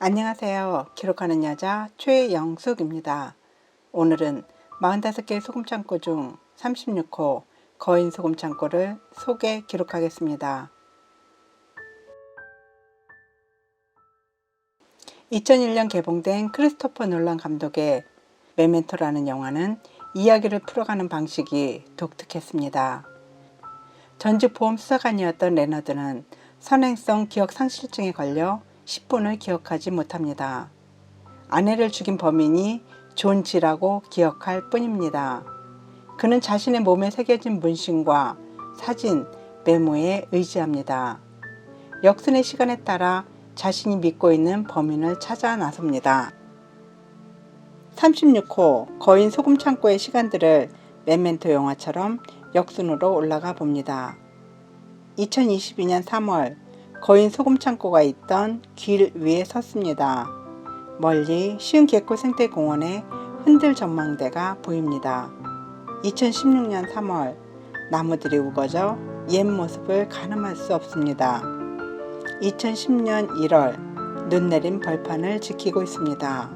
안녕하세요. 기록하는 여자 최영숙입니다. 오늘은 45개의 소금창고 중 36호 거인 소금창고를 소개 기록하겠습니다. 2001년 개봉된 크리스토퍼 놀란 감독의 메멘토라는 영화는 이야기를 풀어가는 방식이 독특했습니다. 전직 보험 수사관이었던 레너드는 선행성 기억 상실증에 걸려 10분을 기억하지 못합니다. 아내를 죽인 범인이 존 지라고 기억할 뿐입니다. 그는 자신의 몸에 새겨진 문신과 사진, 메모에 의지합니다. 역순의 시간에 따라 자신이 믿고 있는 범인을 찾아 나섭니다. 36호 거인 소금 창고의 시간들을 메멘토 영화처럼 역순으로 올라가 봅니다. 2022년 3월 거인 소금 창고가 있던 길 위에 섰습니다. 멀리 쉬운 개코 생태공원의 흔들 전망대가 보입니다. 2016년 3월 나무들이 우거져 옛 모습을 가늠할 수 없습니다. 2010년 1월 눈 내린 벌판을 지키고 있습니다.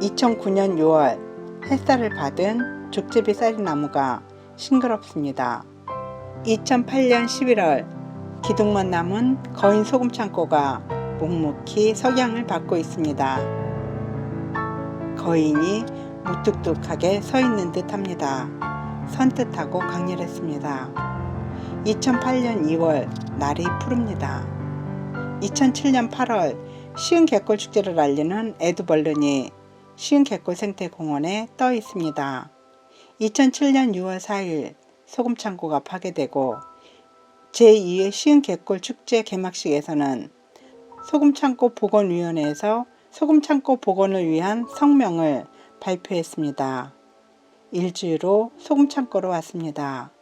2009년 6월 햇살을 받은 족제비 쌀이나무가 싱그럽습니다. 2008년 11월 기둥만 남은 거인 소금 창고가 묵묵히 석양을 받고 있습니다. 거인이 무뚝뚝하게 서 있는 듯 합니다. 선뜻하고 강렬했습니다. 2008년 2월 날이 푸릅니다. 2007년 8월 시흥 개골 축제를 알리는 에드벌룬이 시흥 개골 생태공원에 떠 있습니다. 2007년 6월 4일 소금창고가 파괴되고 제2의 시흥 개골 축제 개막식에서는 소금창고 복원위원회에서 소금창고 복원을 위한 성명을 발표했습니다. 일주일 후 소금창고로 왔습니다.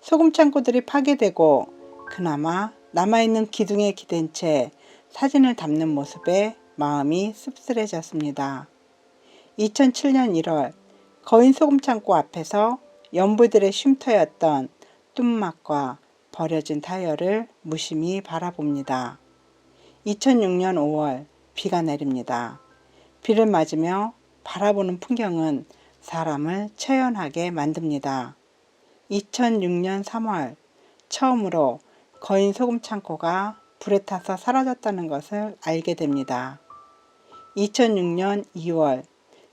소금창고들이 파괴되고 그나마 남아있는 기둥에 기댄 채 사진을 담는 모습에 마음이 씁쓸해졌습니다. 2007년 1월 거인 소금창고 앞에서 연부들의 쉼터였던 뚠막과 버려진 타이어를 무심히 바라봅니다. 2006년 5월 비가 내립니다. 비를 맞으며 바라보는 풍경은 사람을 체연하게 만듭니다. 2006년 3월 처음으로 거인 소금 창고가 불에 타서 사라졌다는 것을 알게 됩니다. 2006년 2월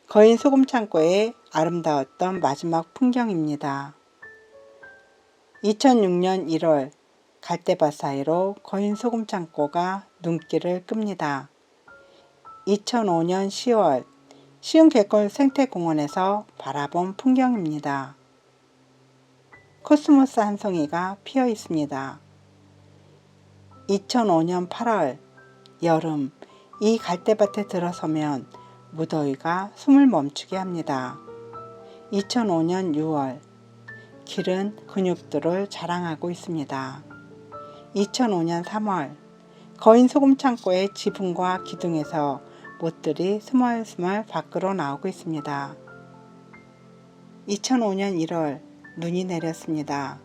거인 소금 창고의 아름다웠던 마지막 풍경입니다. 2006년 1월 갈대밭 사이로 거인 소금 창고가 눈길을 끕니다. 2005년 10월 시흥 갯골 생태공원에서 바라본 풍경입니다. 코스모스 한 송이가 피어 있습니다. 2005년 8월 여름 이 갈대밭에 들어서면 무더위가 숨을 멈추게 합니다. 2005년 6월 길은 근육들을 자랑하고 있습니다. 2005년 3월 거인 소금 창고의 지붕과 기둥에서 못들이 스멀스멀 밖으로 나오고 있습니다. 2005년 1월 눈이 내렸습니다.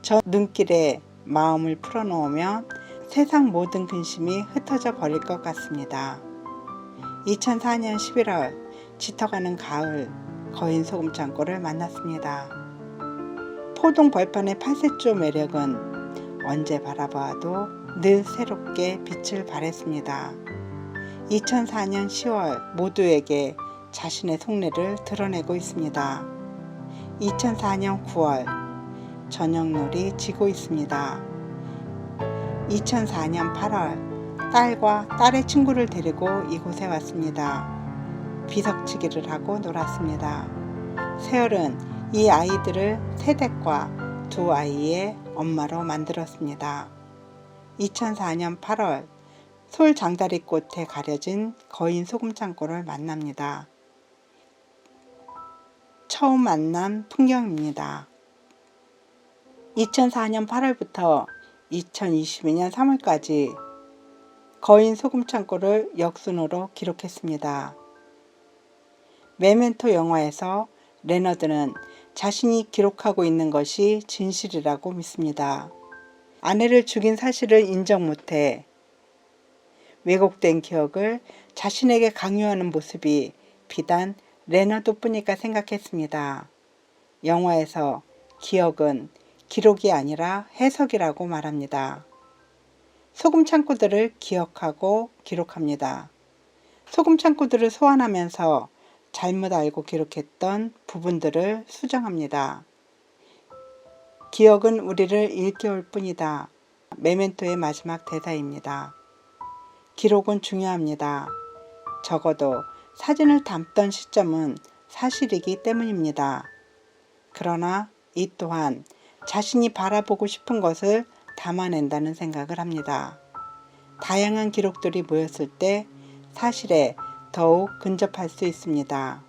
저 눈길에 마음을 풀어놓으면 세상 모든 근심이 흩어져 버릴 것 같습니다. 2004년 11월 짙어가는 가을 거인 소금 창고를 만났습니다. 포동 벌판의 팔색조 매력은 언제 바라봐도 늘 새롭게 빛을 발했습니다. 2004년 10월 모두에게 자신의 속내를 드러내고 있습니다. 2004년 9월 저녁놀이 지고 있습니다. 2004년 8월 딸과 딸의 친구를 데리고 이곳에 왔습니다. 비석치기를 하고 놀았습니다. 세월은 이 아이들을 세댁과 두 아이의 엄마로 만들었습니다. 2004년 8월 솔 장다리꽃에 가려진 거인 소금창고를 만납니다. 처음 만난 풍경입니다. 2004년 8월부터 2022년 3월까지 거인 소금창고를 역순으로 기록했습니다. 메멘토 영화에서 레너드는 자신이 기록하고 있는 것이 진실이라고 믿습니다. 아내를 죽인 사실을 인정 못해 왜곡된 기억을 자신에게 강요하는 모습이 비단 레너드뿐일까 생각했습니다. 영화에서 기억은 기록이 아니라 해석이라고 말합니다. 소금 창고들을 기억하고 기록합니다. 소금 창고들을 소환하면서 잘못 알고 기록했던 부분들을 수정합니다. 기억은 우리를 일깨울 뿐이다. 메멘토의 마지막 대사입니다. 기록은 중요합니다. 적어도 사진을 담던 시점은 사실이기 때문입니다. 그러나 이 또한 자신이 바라보고 싶은 것을 담아낸다는 생각을 합니다. 다양한 기록들이 모였을 때 사실에 더욱 근접할 수 있습니다.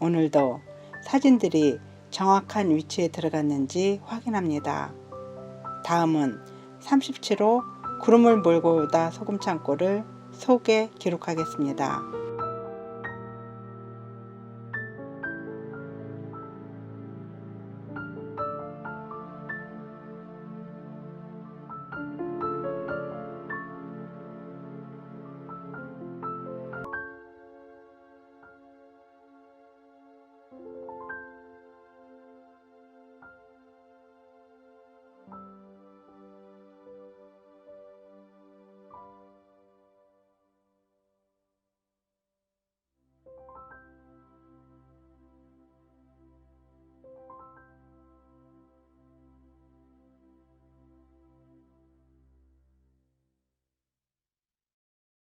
오늘도 사진들이 정확한 위치에 들어갔는지 확인합니다. 다음은 37호 구름을 몰고 오다 소금 창고를 속에 기록하겠습니다.